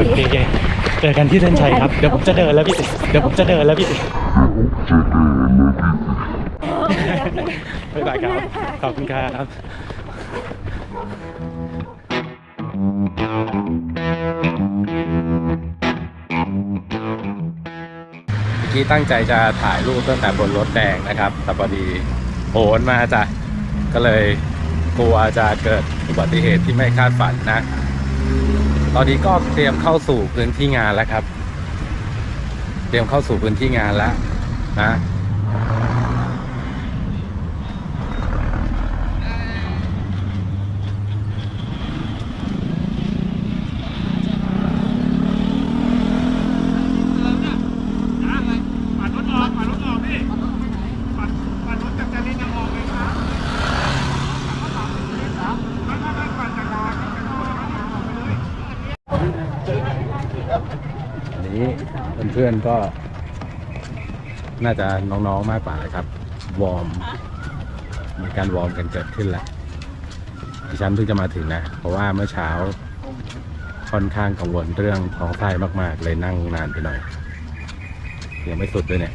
โอเคเจอกันที่เส้นชัยครับ เดี๋ยวผมจะเดินแล้วพี่ เดี๋ยวผมจะเดินแล้วพี่บ๊ายบายครับ ขอบคุณครับ เมื่อกี้ตั้งใจจะถ่ายรูปตั้งแต่บนรถแดงนะครับ แต่พอดีโหนมาจ้ะ ก็เลยกลัวจะเกิดอุบัติเหตุที่ไม่คาดฝันนะ ตอนนี้ก็เตรียมเข้าสู่พื้นที่งานแล้วครับ เตรียมเข้าสู่พื้นที่งานแล้วนะ ปัดรถออกปัดรถออกพี่ปัดปัดรถจากจารินยังออกเลยครับไม่ไม่ไม่ปัดจากลาจากลาออกไปเลย อันนี้เพื่อนๆก็ น่าจะน้องๆมากกว่านะครับ วอร์ม มีการวอร์มกันเกิดขึ้นแล้วดิฉันเพิ่งจะมาถึงนะ เพราะว่าเมื่อเช้าค่อนข้างกังวลเรื่องท้องไส้มาก ๆ เลยนั่งนานไปหน่อย ยังไม่สุดด้วยเนี่ย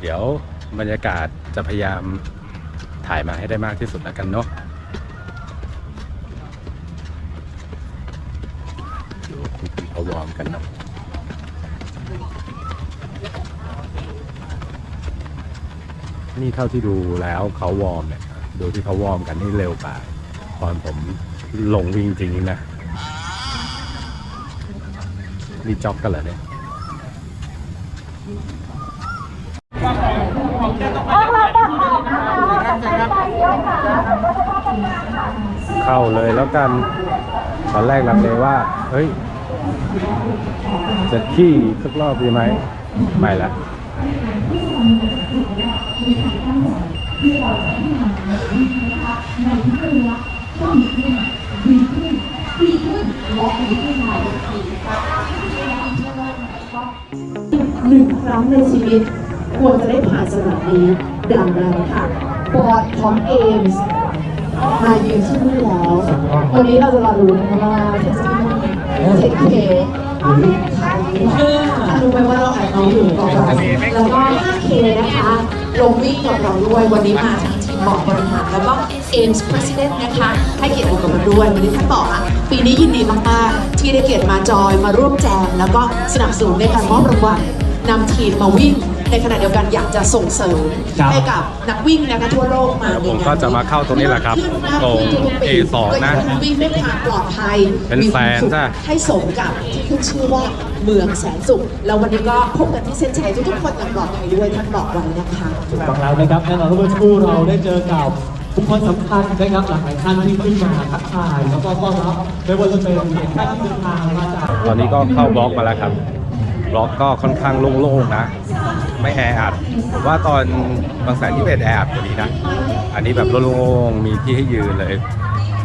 เดี๋ยวบรรยากาศจะพยายามถ่ายมาให้ได้มากที่สุดแล้วกันเนาะดูพี่ๆเขาวอร์ม กันเนาะนี่เท่าที่ดูแล้วเขาวอร์มเนี่ย ดูที่เขาวอร์มกันนี่เร็วกว่าตอนผมลงวิ่งจริงๆนะนี่จ็อกกันเหรอเนี่ยเข้าเลยแล้วกัน ตอนแรกลังเลว่า เฮ้ย จะขี้สักรอบดีไหมไม่ละหนึ่งครั้งในชีวิต ควรจะได้ผ่านสนามนี้ดังนั้นค่ะบอร์ดของเอมส์มายืนที่นี่แล้ว วันนี้เราจะมารู้นะคะว่าเทสติ เทคเครู้ไหมว่าเราอายน้องอยู่ก่อนแล้วก็ 5K นะคะ ลงวิ่งกับเราด้วย วันนี้มาทั้งทีมบอกบริหารแล้วก็ AIMS President นะคะ ให้เกียรติอยู่กับเราด้วย วันนี้ท่านบอกอะ ปีนี้ยินดีมากๆ ที่ได้เกียรติมาจอยมาร่วมแจม แล้วก็สนับสนุนในการมอบรางวัลนำทีมมาวิ่ง ในขณะเดียวกันอยากจะส่งเสริมครับให้กับนักวิ่งนะคะทั่วโลกมาผมก็จะมาเข้าตรงนี้แหละครับตรง A2 นะก็อยากให้วิ่งด้วยความปลอดภัยเป็นแสนจ้ะ ให้สมกับที่ขึ้นชื่อว่าเมืองแสนสุข แล้ววันนี้ก็พบกันที่เส้นชัยทุกๆคนอย่างปลอดภัยด้วยท่านบอกไว้นะคะ ถูกต้องแล้วนะครับแน่นอนว่าเมื่อสักครู่เราได้เจอกับบุคคลสำคัญนะครับหลากหลายท่านที่ขึ้นมาทักทายแล้วก็ต้อนรับไม่ว่าจะเป็นท่านที่เดินทางมาจาก ตอนนี้ก็เข้าบล็อกมาแล้วครับบล็อกก็ค่อนข้างโล่งๆนะ ไม่แออัดผมว่าตอนบางแสนที่เป็นแออัดกว่านี้นะ อันนี้แบบโล่งๆมีที่ให้ยืนเลย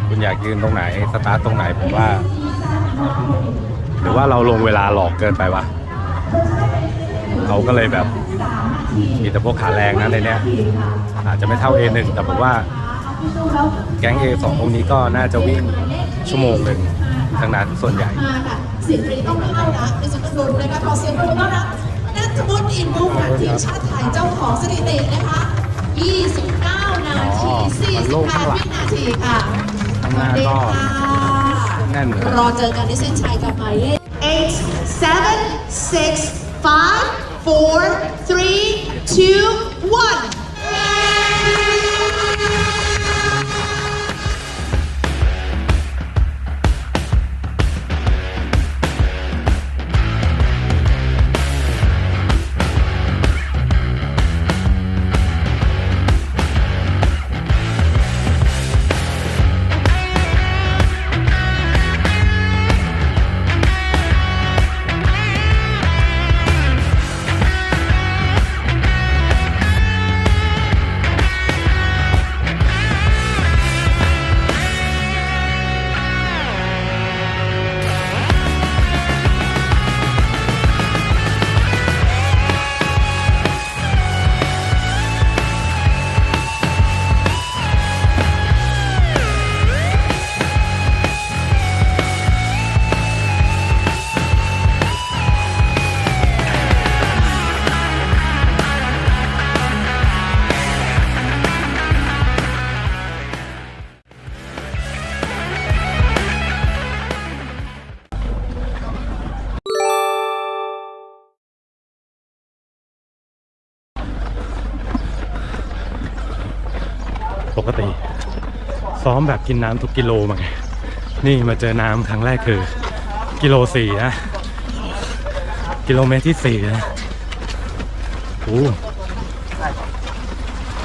คุณอยากยืนตรงไหนสตาร์ทตรงไหนผมว่า หรือว่าเราลงเวลาหลอกเกินไปวะเขาก็เลยแบบมีแต่พวกขาแรงนะในเนี้ยอาจจะไม่เท่า A1 แต่ผมว่าแก๊ง A2 ตรงนี้ก็น่าจะวิ่งชั่วโมงหนึ่งทั้งนั้นส่วนใหญ่เสียงกรี๊ดต้องเข้านะในสุดนุนนะคะขอเสียงปรบมือต้อนรับ ต้ดอินผู้ทีมชาติไทยเจ้าของสถิตินะคะ 29 นาที 48 วินาทีค่ะสวัสดีค่ะรอเจอกันที่เส้นชัยกับหมายเลข8 7 6 5 4 3 2 ซ้อมแบบกินน้ำทุกกิโลมาไงนี่มาเจอน้ำครั้งแรกคือ กิโลสี่นะ กิโลเมตรที่สี่นะโอ้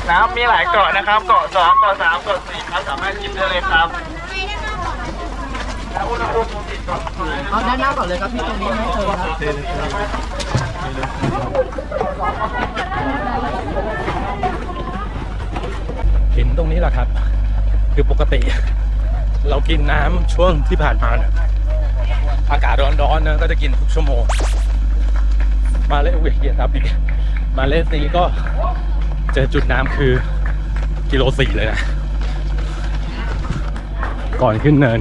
น้ำมีหลายเกาะนะครับ เกาะสองเกาะสามเกาะสี่ครับสามารถกินได้เลยครับแล้วอุณหภูมิปกติเกาะสี่เอาด้านหน้าก่อนเลยครับพี่ตรงนี้ไม่เจอครับเห็นตรงนี้แหละครับ คือปกติ เรากินน้ำช่วงที่ผ่านมาเนี่ยอากาศร้อนๆนะก็จะกินทุกชั่วโมง มาเลเวียครับอีกมาเลซีก็เจอจุดน้ำคือกิโลสี่เลยนะก่อนขึ้นเนิน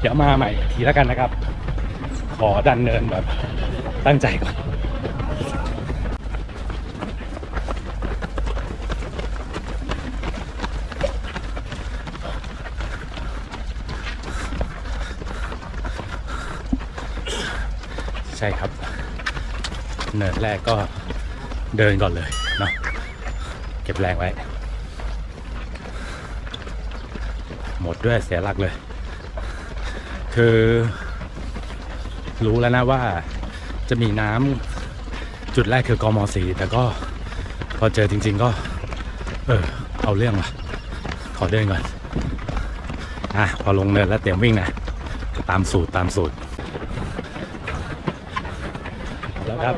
เดี๋ยวมาใหม่ทีแล้วกันนะครับ ขอดันเนินแบบตั้งใจก่อน ใช่ครับ เนินแรกก็เดินก่อนเลยเนาะเก็บแรงไว้ หมดด้วยเสียหลักเลย คือรู้แล้วนะว่าจะมีน้ำจุดแรกคือกมสีแต่ก็พอเจอจริง ๆ ก็ เออ เอาเรื่องว่ะ ขอเดินก่อน อะ พอลงเนินแล้วเตรียมวิ่งนะ ตามสูตรตามสูตร แล้ว ครับ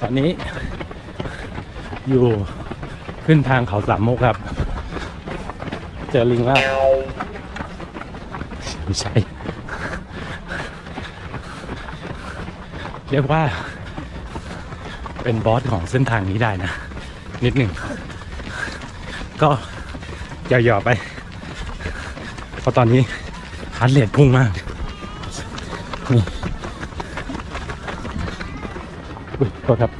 ตอนนี้อยู่ขึ้นทางเขาสามโมกครับ เจอลิงแล้วไม่ใช่ เรียกว่า เป็นบอสของเส้นทางนี้ได้นะ นิดหนึ่ง ก็อย่าหยอๆไป เพราะตอนนี้ฮาร์ดเรทพุ่งมากนี่ โทษครับ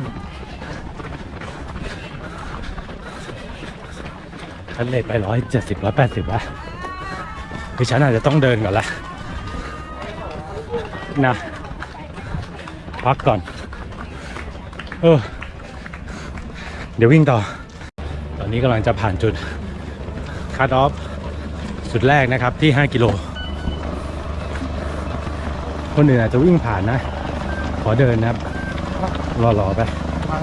ฮาร์ดเรทไปร้อยเจ็ดสิบร้อยแปดสิบวะคือฉันอาจจะต้องเดินก่อนละนะพักก่อน เออ เดี๋ยววิ่งต่อ ตอนนี้กำลังจะผ่านจุดคัดออฟจุดแรกนะครับที่ 5 กิโล คนอื่นอาจจะวิ่งผ่านนะ ขอเดินนะครับ รอๆไป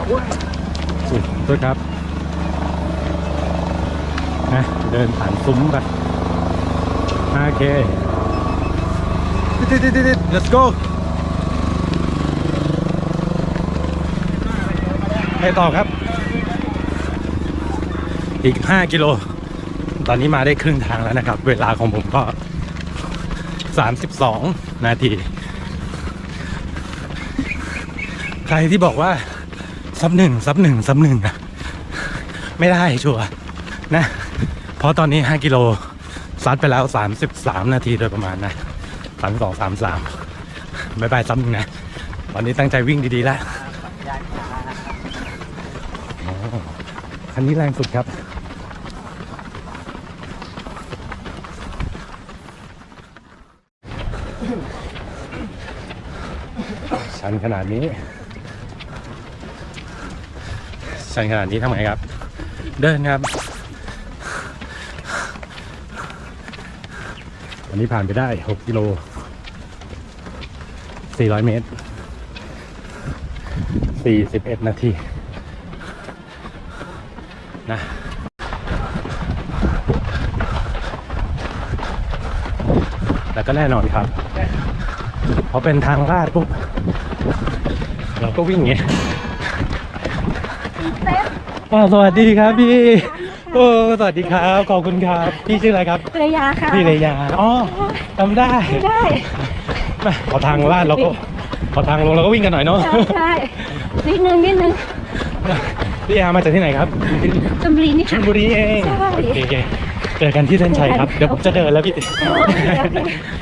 อุ้ยโทษครับนะเดินผ่านซุ้มไปโอเค let's go ไปต่อครับ อีก 5 กิโล ตอนนี้มาได้ครึ่งทางแล้วนะครับ เวลาของผมก็ 32 นาที ใครที่บอกว่าซับหนึ่งซับหนึ่งซับหนึ่งนะไม่ได้ชัวนะ เพราะตอนนี้ 5 กิโลซัดไปแล้ว 33 นาทีโดยประมาณนะ32 33บายบายซับหนึ่งนะตอนนี้ตั้งใจวิ่งดีๆแล้วคันนี้แรงสุดครับชันขนาดนี้ ชันขนาดนี้ทำไงครับ เดินครับ วันนี้ผ่านไปได้ 6 กิโล 400 เมตร 41 นาที นะแล้วก็แน่นอนครับพอเป็นทางลาดปุ๊บเราก็วิ่งอย่างเงี้ย อ้าวสวัสดีครับพี่โอ้สวัสดีครับขอบคุณครับพี่ชื่ออะไรครับระยะค่ะพี่เลยาอ๋อจำได้ได้แม่พอทางลาดเราก็พอทางลงเราก็วิ่งกันหน่อยเนาะใช่ใช่นิดนึงนิดนึงพี่อามาจากที่ไหนครับชลบุรีนี่ชค่ะลบุรีเองใช่โอเคโอเคเจอกันที่เส้นชัยครับ เดี๋ยวผมจะเดินแล้วพี่โอเคโอเค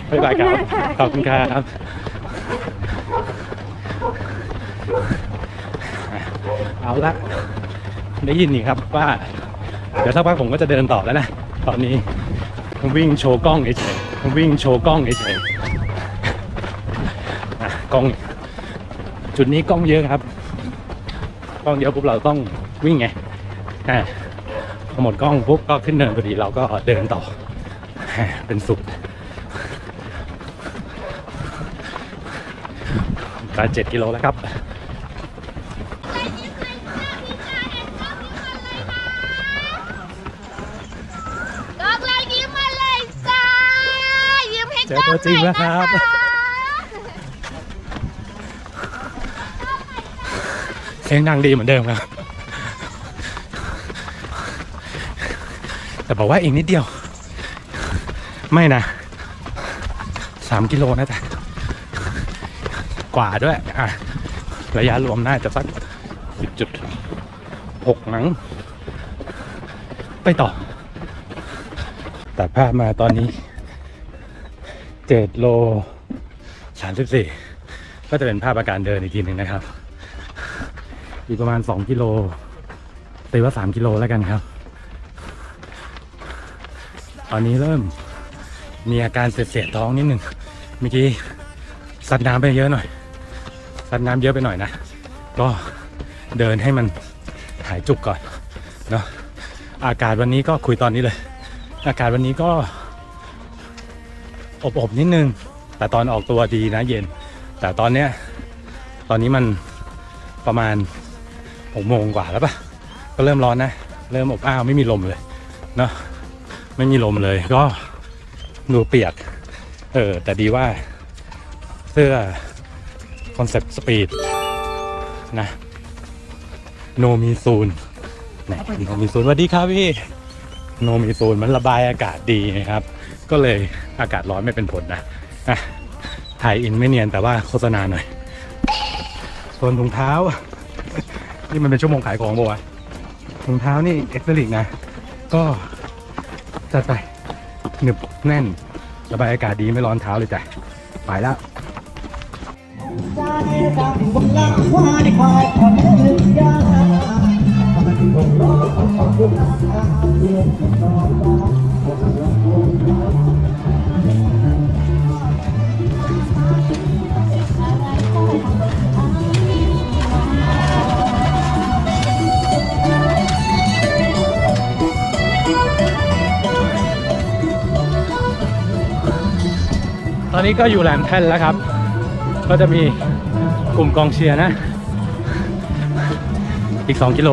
บ๊ายบายครับขขออบบคุคุณณคค่ะรับ เอาละได้ยินนี่ครับว่า เดี๋ยวสักพักผมก็จะเดินต่อแล้วนะ ตอนนี้ผมวิ่งโชว์กล้องเฉยๆผมวิ่งโชว์กล้องเฉยๆกล้อง จุดนี้กล้องเยอะครับ กล้องเยอะปุ๊บเราต้องวิ่งไงอ่าพอหมดกล้องปุ๊บก็ขึ้นเนินพอดีเราก็เดินต่อ เป็นสุดการเจ็ดกิโลแล้วครับ ตัวจริงแล้วครับ เสียงดังดีเหมือนเดิมครับ แต่บอกว่าอีกนิดเดียว ไม่นะสามกิโลนะจ๊ะกว่าด้วย อะ ระยะรวมน่าจะสักสิบจุดหกหนัง ไปต่อ ตัดภาพมาตอนนี้ เจ็ดโลสามสิบสี่ก็จะเป็นภาพอาการเดินอีกทีหนึ่งนะครับ อีกประมาณสองกิโลตีว่าสามกิโลแล้วกันครับ ตอนนี้เริ่มมีอาการเสียดๆท้องนิดหนึ่งเมื่อกี้ซัดน้ำไปเยอะหน่อยซัดน้ำเยอะไปหน่อยนะ ก็เดินให้มันหายจุกก่อนเนาะอากาศวันนี้ก็คุยตอนนี้เลย อากาศวันนี้ก็ อบๆนิดนึง แต่ตอนออกตัวดีนะเย็น แต่ตอนเนี้ยตอนนี้มันประมาณหกโมงกว่าแล้วปะก็เริ่มร้อนนะ เริ่มอบอ้าวไม่มีลมเลยเนาะไม่มีลมเลยก็ดูเปียก เออ แต่ดีว่าเสื้อคอนเซ็ปต์สปีดนะโนมีซูนนโนมีซูนสวัสดีครับพี่ โนมีโซนมันระบายอากาศดีนะครับ ก็เลยอากาศร้อนไม่เป็นผลนะถ่ายอินไม่เนียนแต่ว่าโฆษณาหน่อย ส่วนถุงเท้า นี่มันเป็นชั่วโมงขายของบอกว่าวะถุงเท้านี่เอ็กซ์ลิกนะ ก็จัดไปหนึบแน่นระบายอากาศดีไม่ร้อนเท้าเลยจ้ะไปแล้ว ตอนนี้ก็อยู่แหลมแท่นแล้วครับ ก็จะมีกลุ่มกองเชียร์นะ อีก 2 กิโล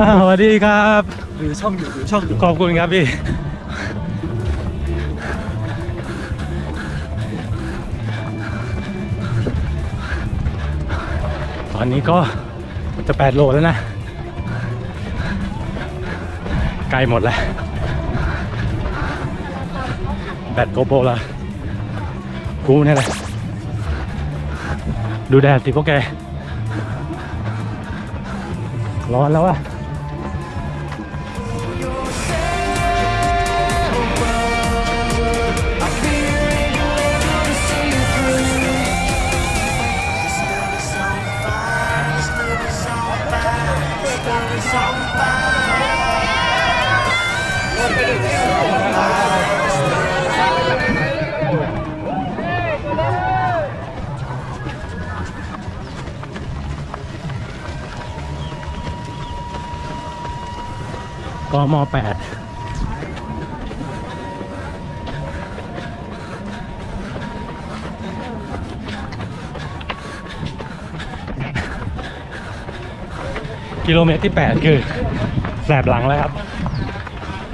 อ่าสวัสดีครับ หรือช่องอยู่หรือช่องอยู่ขอบคุณครับพี่ อนนี้ก็จะ 8 โลแล้วนะ ใกล้หมดแล้วแบตโกโปรละกูเนี่ยแหละ ดูแดดสิพวกแก ร้อนแล้วอะ กมแปดกิโลเมตรที่ 8 คือแสบหลังแล้วครับ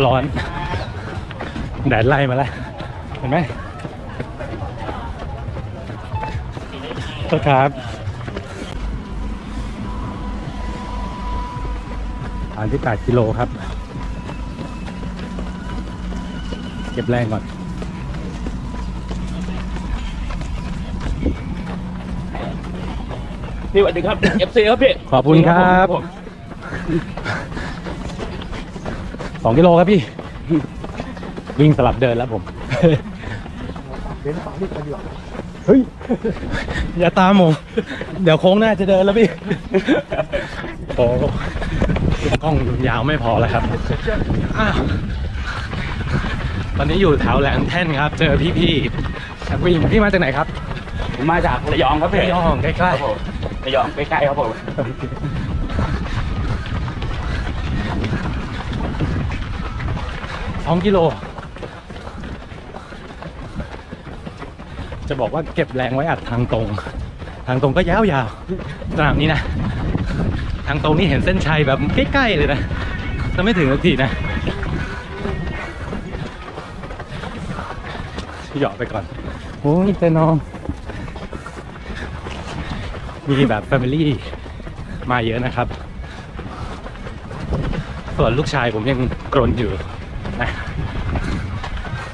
ร้อน แดดไล่มาแล้ว เห็นไหมโทษครับฐานที่ 8 กิโลครับ เก็บแรงก่อน พี่สวัสดีครับ FC ครับพี่ขอบคุณครับสองกิโลครับพี่ วิ่งสลับเดินแล้วผมเดินฝั่งนี้กันดีกว่าเฮ้ย อย่าตามผม เดี๋ยวโค้งหน้าจะเดินแล้วพี่โอ้กล้องยาวไม่พอแล้วครับอ้าว ตอนนี้อยู่แถวแหลมแท่นครับ เจอพี่ๆนักวิ่งพี่มาจากไหนครับผมมาจากระยองครับพี่ระยองใกล้ครับผมระยองใกล้ๆครับผมๆสองกิโล จะบอกว่าเก็บแรงไว้อัดทางตรง ทางตรงก็ยาวๆสนามนี้นะ ทางตรงนี่เห็นเส้นชัยแบบใกล้ๆเลยนะจะไม่ถึงสักทีนะ พี่หยอกไปก่อนโอ้ยแต่น้อง มีแบบแฟมิลี่มาเยอะนะครับ ส่วนลูกชายผมยังกรนอยู่นะ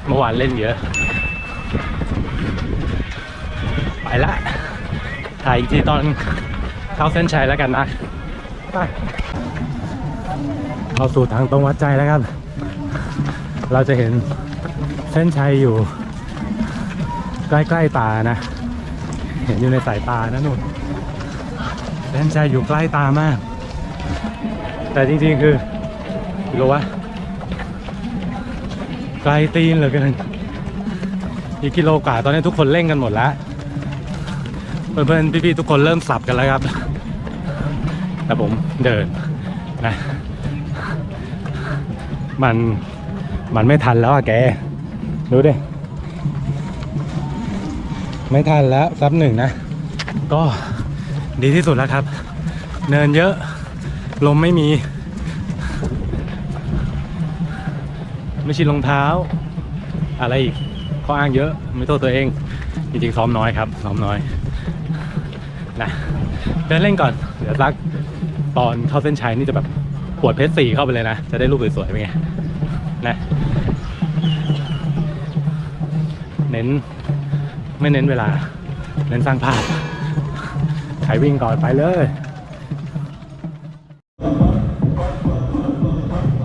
เมื่อวานเล่นเยอะ ไปละ ถ่ายอีกทีตอนเข้าเส้นชัยแล้วกันนะไปเข้าสู่ทางตรงวัดใจแล้วกันเราจะเห็นเส้นชัยอยู่ ใกล้ๆตานะ เห็นอยู่ในสายตานะนุ่นเส้นชัยอยู่ใกล้ตามาก แต่จริงๆคือกิโลวะไกลตีนเหลือเกินอีกกิโลกว่าตอนนี้ทุกคนเร่งกันหมดแล้ว เพื่อนๆพี่ๆทุกคนเริ่มสับกันแล้วครับ แต่ผมเดินนะ มันมันไม่ทันแล้วอะแก ดูดิ ไม่ทันแล้วซับหนึ่งนะ ก็ดีที่สุดแล้วครับ เนินเยอะ ลมไม่มี ไม่ชินรองเท้า อะไรอีกข้ออ้างเยอะไม่โทษตัวเอง จริงๆซ้อมน้อยครับ ซ้อมน้อยนะเดินเล่นก่อน เดี๋ยวสักตอนเข้าเส้นชัยนี่จะแบบปวดเพชรสี่เข้าไปเลยนะ จะได้รูปสวยๆเป็นไงนะ เน้น ไม่เน้นเวลา เน้นสร้างภาพใครวิ่งก่อนไปเลย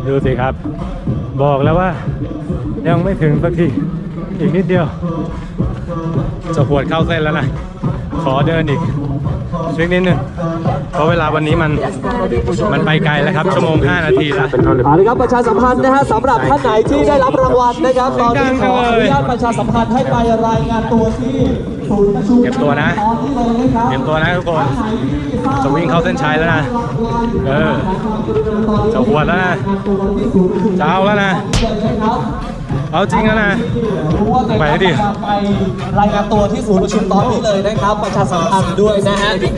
ดูสิครับ บอกแล้วว่า ยังไม่ถึงสักทีอีกนิดเดียว จะหวดเข้าเส้นแล้วนะ ขอเดินอีกชิกนิดนึง ราะเวลาวันนี้มันมันไปไกลแล้วครับชั่วโมง 5 นาทีละเอาละครับประชาสัมพันธ์นะฮะสำหรับท่านไหนที่ได้รับรางวัลนะครับตอนนี้ขออนุญาตประชาสัมพันธ์ให้ไปรายงานตัวที่ศูนย์ประชุมเก็บตัวนะตอนนี้เลยนะครับเตรียมตัวนะทุกคนจะวิ่งเข้าเส้นชัยแล้วนะเออจะหวดแล้วนะจะเอาแล้วนะ เอาจริงแล้วนะไปดิไปรายงานตัวที่ศูนย์ประชุมตอนนี้เลยนะครับ ประชาสัมพันธ์ด้วยนะฮะได้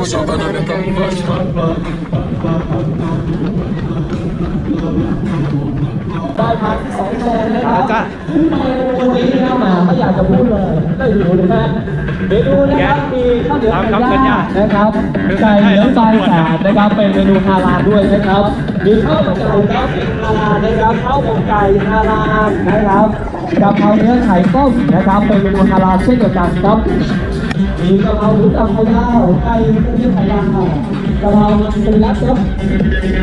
พักสองแสนนะครับจ้าวันนี้นะครับมาไม่อยากจะพูดเลยได้ดูนะฮะเมนูนะครับมีข้าวเหนียวตามไก่คำสัญญาย่างนะครับไก่เหลืองไฟแสดนะครับเป็นเมนูฮาลาลด้วยนะครับมีข้าวมันไก่ครับเป็นฮาลาล นะครับข้าวหมกไก่ฮาลาลนะครับกะเพราเนื้อไข่ต้มนะครับเป็นเมนูฮาลาลเช่นเดียวกันครับมีกะเพราหมูสับข่ดาวไก่เนื้อไข่ดาวกะเพราเป็นรัดครับ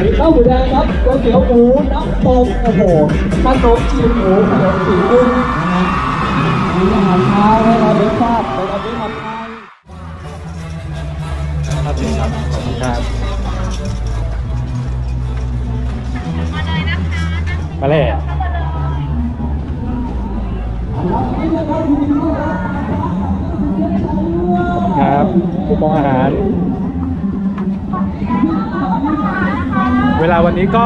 มีข้าวหมูแดงครับก๋วยเตี๋ยวหมูน้ำตกโอ้โหขนมจีนหมูขนมจีนกุ้งนะฮะมีอาหารเช้าให้เราได้ทราบในวันนี้ทำไทยครับจริงครับขอบคุณครับ มาเลยครับคูปองอาหาร เวลาวันนี้ก็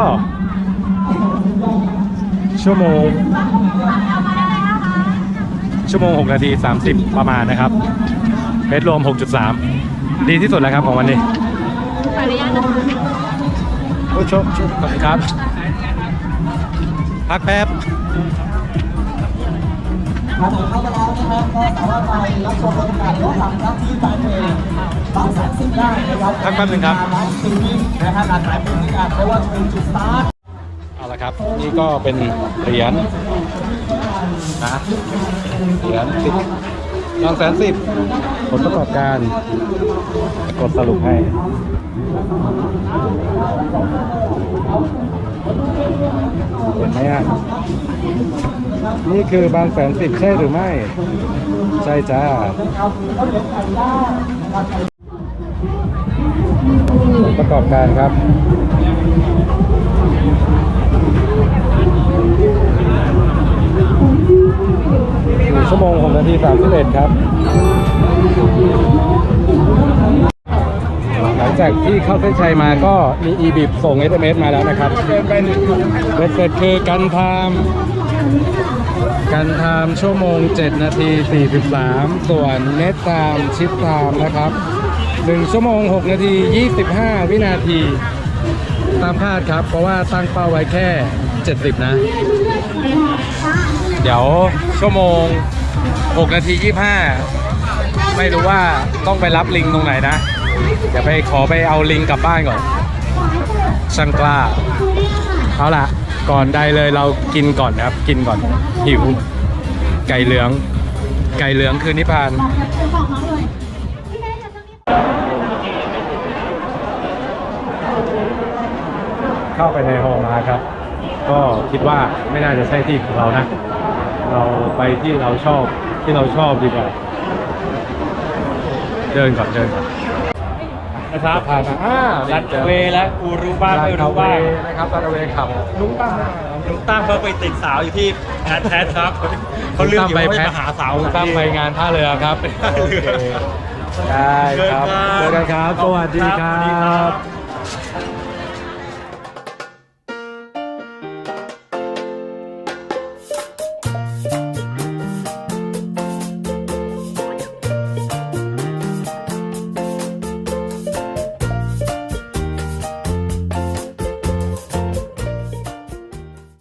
ชั่วโมง ชั่วโมง 6 นาที 30 ประมาณนะครับเพชรรวม 6.3 ดีที่สุดแล้วครับของวันนี้โอ้โชคโชคขอบคุณครับ พักแป๊บครับผมเข้ามาแล้วนะครับก็สามารถไปรับชมบรรยากาศย้อนหลังครับที่แฟนเพจบางแสนสิบได้นะครับพักแป๊บนึงครับไลฟ์สตรีมมิ่งนะฮะหลากหลายบรรยากาศไม่ว่าจะเป็นจุดสตาร์ทเอาละครับนี่ก็เป็นเหรียญนะเหรียญสิบสองแสนสิบผลประกอบการกดสรุปให้ เห็นไหมฮะนี่คือบางแสนสิบใช่หรือไม่ ใช่จ้าประกอบการครับชั่วโมงหกนาทีสามสิบเอ็ดครับ หลังจากที่เข้าเส้นชัยมาก็มี e b i p ส่ง SMS มาแล้วนะครับเวทเสร็จคือกันทามกันทามชั่วโมง 7 นาที 43 ส่วนเนตไทม์ชิปไทม์นะครับ 1 ชั่วโมง 6 นาที 25 วินาที ตามคาดครับ เพราะว่าตั้งเป้าไว้แค่ 70 นะ เดี๋ยวชั่วโมง 6 นาที 25 ไม่รู้ว่าต้องไปรับลิงตรงไหนนะ เดี๋ยวไปขอไปเอาลิงกลับบ้านก่อนช่างกล้า เอาล่ะ ก่อนใดเลยเรากินก่อนนะครับ กินก่อน หิว ไก่เหลือง ไก่เหลืองคือนิพพานเข้าไปในฮอลล์มาครับ ก็คิดว่าไม่น่าจะใช่ที่ของเรานะ เราไปที่เราชอบที่เราชอบดีกว่า เดินก่อนเดินก่อน นะครับผ่านมาอ่ารัดเวย์และกูรู้บ้างไม่รู้บ้างนะครับรัดเวย์ขับลุงตั้งลุงตั้งเขาไปติดสาวอยู่ที่แพทแพทครับเขาลืมอยู่ว่าจะมาหาสาวลุงตั้งไปงานท่าเรือครับโอเคได้ครับเจอกันครับสวัสดีครับ